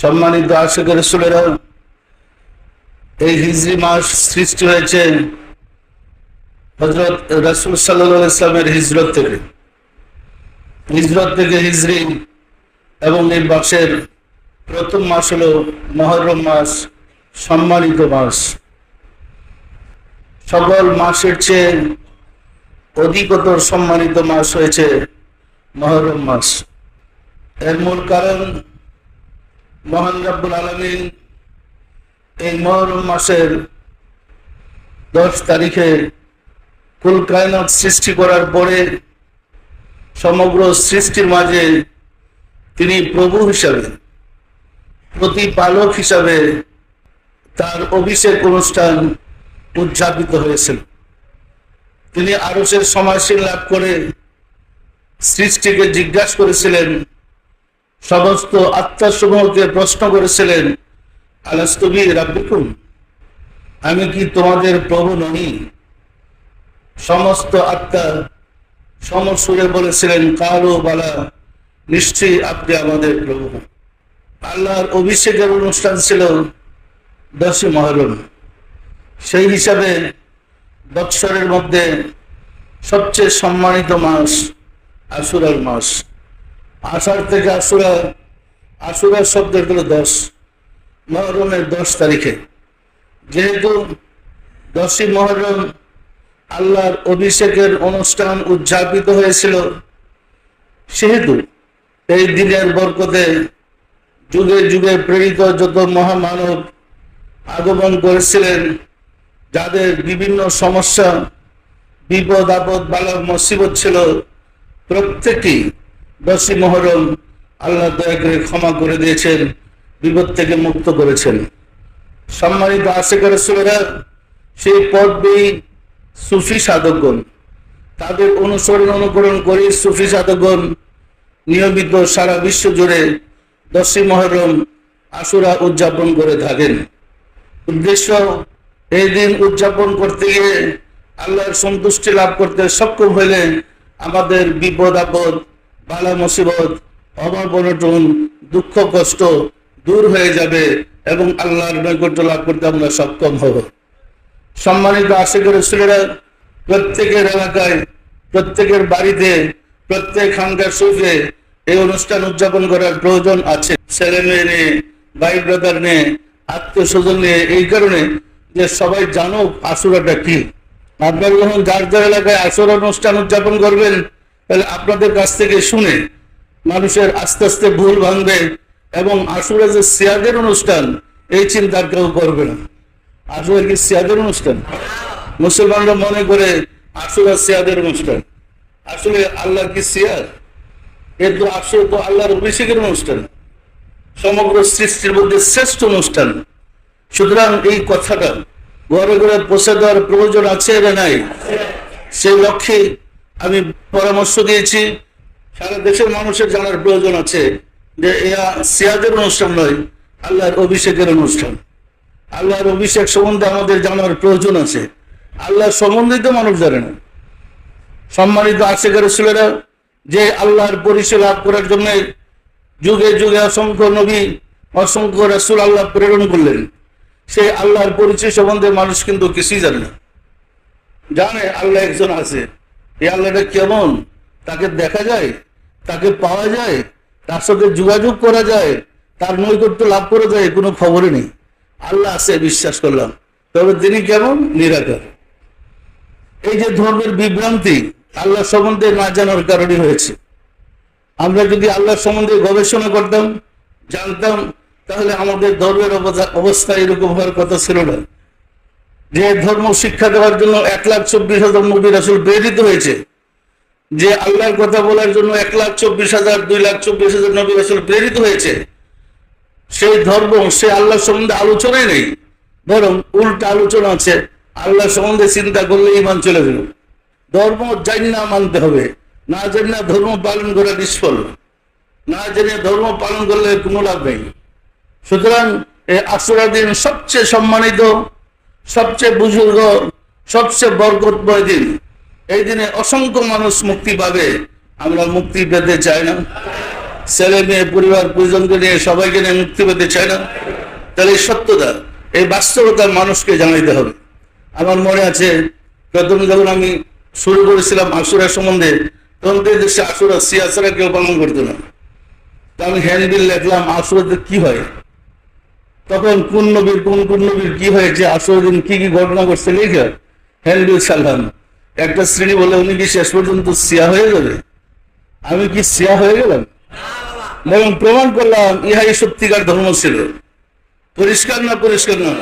সম্মানিত আশেখ রসুলেরা, এই হিজরি মাস সৃষ্টি হয়েছে হজরত রসুল সাল্লাহ ইসলামের হিজরত থেকে। হিজরত থেকে হিজরি এবং এই মাসের প্রথম মাস হলো মহরম মাস, সম্মানিত মাস। সকল মাসের চেয়ে অধিকতর সম্মানিত মাস হয়েছে মহরম মাস। এর মূল কারণ মহান রাব্বুল আলমিন এই মহরম মাসের দশ তারিখে কুল কায়নাত সৃষ্টি করার পরে সমগ্র সৃষ্টির মাঝে তিনি প্রভু হিসাবে, প্রতিপালক হিসাবে তার অভিষেক অনুষ্ঠান উদযাপিত হয়েছিল। তিনি আরসের সময়শীল লাভ করে সৃষ্টিকে জিজ্ঞাসা করেছিলেন সমস্ত আত্মাসমূহকে প্রশ্ন করেছিলেন আমি কি তোমাদের প্রভু নহি? সমস্ত আত্মা সমসুরে বলেছিলেন, কালো বালা, নিশ্চয়ই আপনি আমাদের প্রভু। আল্লাহর অভিষেকের অনুষ্ঠান ছিল দশই মহরম। সেই হিসাবে বৎসরের মধ্যে সবচেয়ে সম্মানিত মাস আশুরার মাস। আষাঢ় থেকে আশুরা, আশুরার শব্দের হলো দশ, মহরমের দশ তারিখে। যেহেতু দশই মহরম আল্লাহর অভিষেকের অনুষ্ঠান উদযাপিত হয়েছিল, সেহেতু এই দিনের বরকতে যুগে যুগে প্রেরিত যত মহামানব আগমন করেছিলেন, যাদের বিভিন্ন সমস্যা, বিপদ, আপদ বালা মুসিবত ছিল প্রত্যেকেই দশই মহরম আল্লাহ দয়া করে ক্ষমা করে দিয়েছেন, বিপদ থেকে মুক্ত করেছেন। সম্মানিত আশেখার সুরেরা সেই পদ সুফি সাধকগণ। তাদের অনুসরণ অনুকরণ করে সুফি সাধকগণ নিয়মিত সারা বিশ্ব জুড়ে দশই মহরম আশুরা উদযাপন করে থাকেন। উদ্দেশ্য, এই দিন উদযাপন করতে গিয়ে আল্লাহর সন্তুষ্টি লাভ করতে সক্ষম হইলে আমাদের বিপদ আপদ বালা মুসিবত, অভাব অনটন, দুঃখ কষ্ট দূর হয়ে যাবে এবং আল্লাহর নৈকট্য লাভ করতে আমরা সক্ষম হব। সম্মানিত আশেখের ছেলেরা প্রত্যেকের এলাকায়, প্রত্যেকের বাড়িতে, প্রত্যেক খানকার সুফে এই অনুষ্ঠান উদযাপন করার প্রয়োজন আছে। ছেলে মেয়ে নিয়ে, ভাই ব্রাদার নিয়ে আত্মীয় স্বজন নিয়ে, এই কারণে যে সবাই জানুক আসুরাটা কি। আপনারা যখন যার যার এলাকায় আসর অনুষ্ঠান উদযাপন করবেন তাহলে আপনাদের কাছ থেকে শুনে মানুষের আস্তে আস্তে ভুল ভাঙবে এবং আসুরা যে সিয়াদের অনুষ্ঠান, এই চিন্তার কেউ করবে না। আসলে কি সিয়াদের অনুষ্ঠান? মুসলমানরা মনে করে আসুরা সিয়াদের অনুষ্ঠান। আসলে আল্লাহ কি সিয়াদ? এর তো আসলে তো আল্লাহর অভিষেকের অনুষ্ঠান। সমগ্র সৃষ্টির মধ্যে শ্রেষ্ঠ অনুষ্ঠান। সুতরাং এই কথাটা ঘরে ঘরে পৌঁছে দেওয়ার প্রয়োজন আছে না নাই? সেই লক্ষ্যে আমি পরামর্শ দিয়েছি, সারা দেশের মানুষের জানার প্রয়োজন আছে যে এরা সিয়াদের অনুষ্ঠান নয়, আল্লাহর অভিষেকের অনুষ্ঠান। আল্লাহর অভিষেক সম্বন্ধে আমাদের জানার প্রয়োজন আছে। আল্লাহ সম্বন্ধিত মানুষ জানে না। সম্মানিত আশেখার ছেলেরা, যে আল্লাহর পরিচয় লাভ করার জন্য যুগে যুগে অসংখ্য নবী, অসংখ্য রাসুল আল্লাহ প্রেরণ করলেন। সেই আল্লাহর পরিচয় সম্বন্ধে মানুষ কিন্তু কিছুই জানে না। জানে আল্লাহ একজন আছে। এই আল্লাহটা কেমন? তাকে দেখা যায়, তাকে পাওয়া যায়, তার সাথে যোগাযোগ করা যায়, তার নৈকট্য লাভ করা যায় কোনো খবরই নেই। আল্লাহ আছে বিশ্বাস করলাম। তবে তিনি কেমন? নিরাকার। এই যে ধর্মের বিভ্রান্তি আল্লাহ সম্বন্ধে না জানার কারণে হয়েছে। আমরা যদি আল্লাহ সম্বন্ধে গবেষণা করতাম, জানতাম, তাহলে আমাদের ধর্মের অবস্থা এরকম হওয়ার কথা ছিল না। যে ধর্ম শিক্ষা দেওয়ার জন্য এক লাখ চব্বিশ হাজার নবী রাসুল প্রেরিত হয়েছে, যে আল্লাহর কথা বলার জন্য এক লাখ চব্বিশ হাজার, দুই লাখ চব্বিশ হাজার নবী রাসুল প্রেরিত হয়েছে, সেই ধর্ম, সে আল্লাহ সম্বন্ধে আলোচনাই নেই, বরং উল্টা আলোচনা আছে আল্লাহ সম্বন্ধে চিন্তা করলে ইমান চলে গেল ধর্ম জানি না মানতে হবে, না জানি না ধর্ম পালন করা নিষ্ফল, না জেনে ধর্ম পালন করলে কোনো লাভ নেই। সুতরাং এই আশুরা দিন সবচেয়ে সম্মানিত সবচেয়ে বুজুর্গ, সবচেয়ে বরকতময় দিন। এই দিনে অসংখ্য মানুষ মুক্তি পাবে, আমরা মুক্তি পেতে চাই না। ছেলে মেয়ে, পরিবার, পরিজনকে নিয়ে সবাইকে নিয়ে মুক্তি পেতে চাই না। তাহলে এই সত্যতা এই বাস্তবতা মানুষকে জানাইতে হবে। আমার মনে আছে, প্রথম যখন আমি শুরু করেছিলাম আসুরা সম্বন্ধে, তখন তো দেশে আসুরা সিয়াসারা কেউ পালন করতো না। আমি হ্যান্ডবিল লিখলাম আসুরাতে কি হয়? তখন কোন নবীর কোন কোন নবীর কি হয়েছে? আসল দিন কি কি ঘটনা ঘটছে লিখে? হ্যান্ডবিল সালহান একটা শ্রেণি বলে উনি কি শেষ পর্যন্ত সিয়া হয়ে যাবে আমি কি সিয়া হয়ে গেলাম? বরং প্রমাণ করলাম, ইহাই সত্যিকার ধর্ম ছিল। পরিষ্কার না পরিষ্কার না?